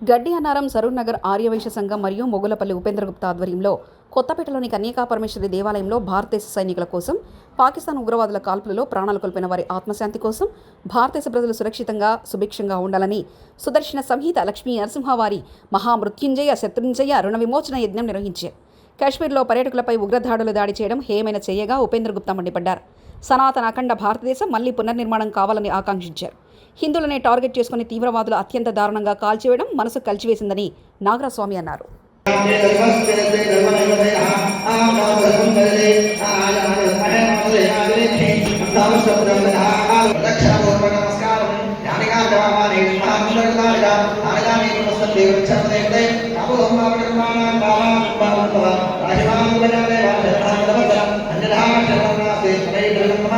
గడ్డి అన్నారం సరూర్ నగర్ ఆర్యవైశ్య సంఘం మరియు మొగులపల్లి ఉపేంద్రగుప్తా ఆధ్వర్యంలో కొత్తపేటలోని కన్యకా పరమేశ్వరి దేవాలయంలో భారతదేశ సైనికుల కోసం పాకిస్తాన్ ఉగ్రవాదుల కాల్పులలో ప్రాణాలు కోల్పోయిన వారి ఆత్మశాంతి కోసం భారతదేశ ప్రజలు సురక్షితంగా సుభిక్షంగా ఉండాలని సుదర్శన సంహిత లక్ష్మీ నరసింహవారి మహామృత్యుంజయ శత్రుంజయ రుణ విమోచన యజ్ఞం నిర్వహించారు. కాశ్మీర్లో పర్యాటకులపై ఉగ్రదాడులు దాడి చేయడం హేమైన చేయగా ఉపేంద్ర గుప్తా మండిపడ్డారు. సనాతన అఖండ భారతదేశం మళ్ళీ పునర్నిర్మాణం కావాలని ఆకాంక్షించారు. హిందువులనే టార్గెట్ చేసుకుని తీవ్రవాదులు అత్యంత దారుణంగా కాల్చివేయడం మనసు కలిచివేసిందని నాగరాస్వామి అన్నారు. देवं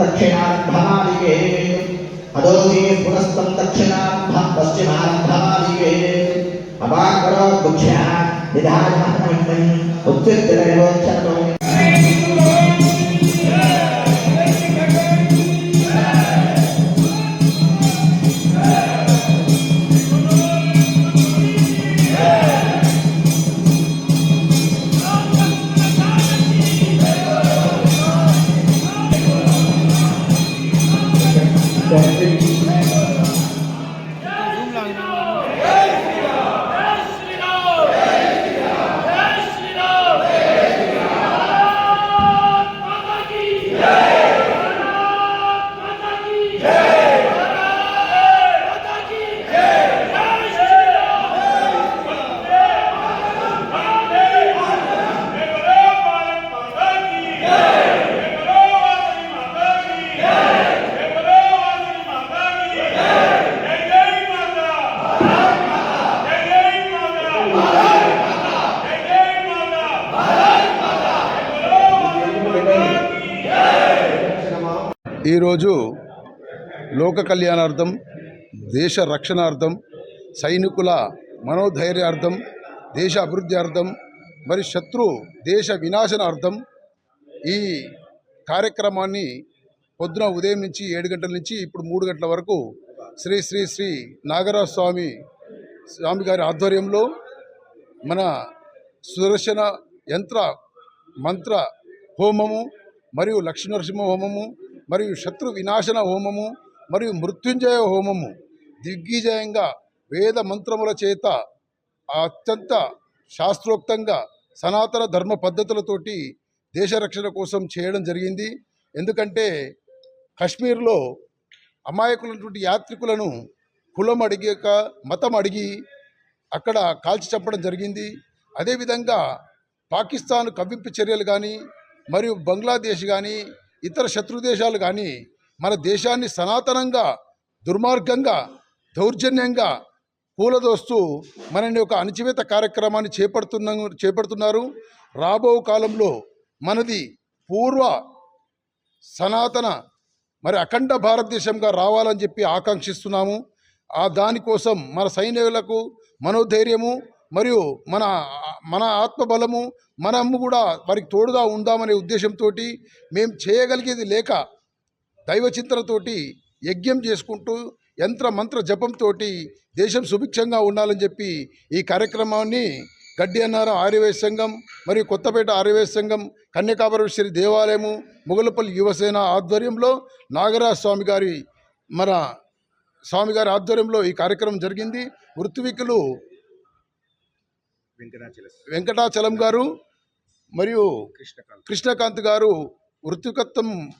दक्षिणाभवादिगे अदोसी पुनस्तम दक्षिणाभा पश्चिमाभवादिगे अबाकरो कुक्षात् निधानमहिमं उत्तिष्ठरेवोच्चरम् ఈరోజు లోక కళ్యాణార్థం దేశ రక్షణార్థం సైనికుల మనోధైర్యార్థం దేశ అభివృద్ధ్యార్థం మరి శత్రు దేశ వినాశనార్థం ఈ కార్యక్రమాన్ని పొద్దున ఉదయం నుంచి ఏడు గంటల నుంచి ఇప్పుడు మూడు గంటల వరకు శ్రీ శ్రీ శ్రీ నాగరాజ స్వామి స్వామి గారి ఆధ్వర్యంలో మన సుదర్శన యంత్ర మంత్ర హోమము మరియు లక్ష్మీనరసింహ హోమము మరియు శత్రు వినాశన హోమము మరియు మృత్యుంజయ హోమము. దిగ్విజయంగా వేద మంత్రముల చేత అత్యంత శాస్త్రోక్తంగా సనాతన ధర్మ పద్ధతులతోటి దేశ రక్షణ కోసం చేయడం జరిగింది. ఎందుకంటే కశ్మీర్లో అమాయకులైనటువంటి యాత్రికులను కులం అడిగాక మతం అడిగి అక్కడ కాల్చి చంపడం జరిగింది. అదేవిధంగా పాకిస్తాన్ కవ్వింపు చర్యలు కానీ మరియు బంగ్లాదేశ్ కానీ ఇతర శత్రు దేశాలు కానీ మన దేశాన్ని సనాతనంగా దుర్మార్గంగా దౌర్జన్యంగా కూలదోస్తూ మనని ఒక అణచివేత కార్యక్రమాన్ని చేపడుతున్న చేపడుతున్నారు. రాబో కాలంలో మనది పూర్వ సనాతన మరి అఖండ భారతదేశంగా రావాలని చెప్పి ఆకాంక్షిస్తున్నాము. ఆ దానికోసం మన సైనికులకు మనోధైర్యము మరియు మన మన ఆత్మబలము మనము కూడా వారికి తోడుగా ఉందామనే ఉద్దేశంతో మేము చేయగలిగేది లేక దైవచింతనతోటి యజ్ఞం చేసుకుంటూ యంత్ర మంత్ర జపంతో దేశం సుభిక్షంగా ఉండాలని చెప్పి ఈ కార్యక్రమాన్ని గడ్డి అన్నారం ఆర్యవేశ సంఘం మరియు కొత్తపేట ఆర్యవేశ సంఘం కన్యకాపరమేశ్వరి దేవాలయము ముగలపల్లి యువసేన ఆధ్వర్యంలో నాగరాజ స్వామి గారి మన స్వామి గారి ఆధ్వర్యంలో ఈ కార్యక్రమం జరిగింది. వృత్తివికులు వెంకటాచలం గారు మరియు కృష్ణకాంత్. గారు వృత్తికత్వం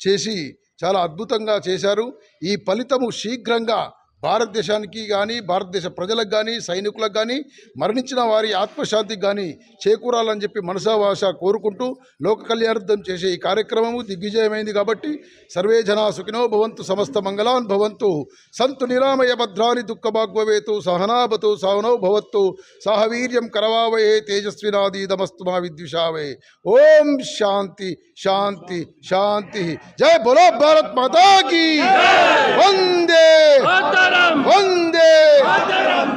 చేసి చాలా అద్భుతంగా చేశారు. ఈ ఫలితము శీఘ్రంగా భారతదేశానికి కానీ భారతదేశ ప్రజలకు కానీ సైనికులకు కానీ మరణించిన వారి ఆత్మశాంతికి కానీ చేకూరాలని చెప్పి మనసావాస కోరుకుంటూ లోక కళ్యాణార్థం చేసే ఈ కార్యక్రమము దిగ్విజయమైంది కాబట్టి సర్వే జనా సుఖినో భవంతు సమస్త మంగళాన్ భవంతు. సంతు నిరామయ భద్రాని దుఃఖభాగ్వవేతు సహనాభతు సహనో భవత్తు. సహవీర్యం కరవావయే తేజస్వినాదీదమస్తు మా విద్విషావే. ఓం శాంతి శాంతి శాంతి. జయ బోలో భారత్ మాతా కీ వందే వందే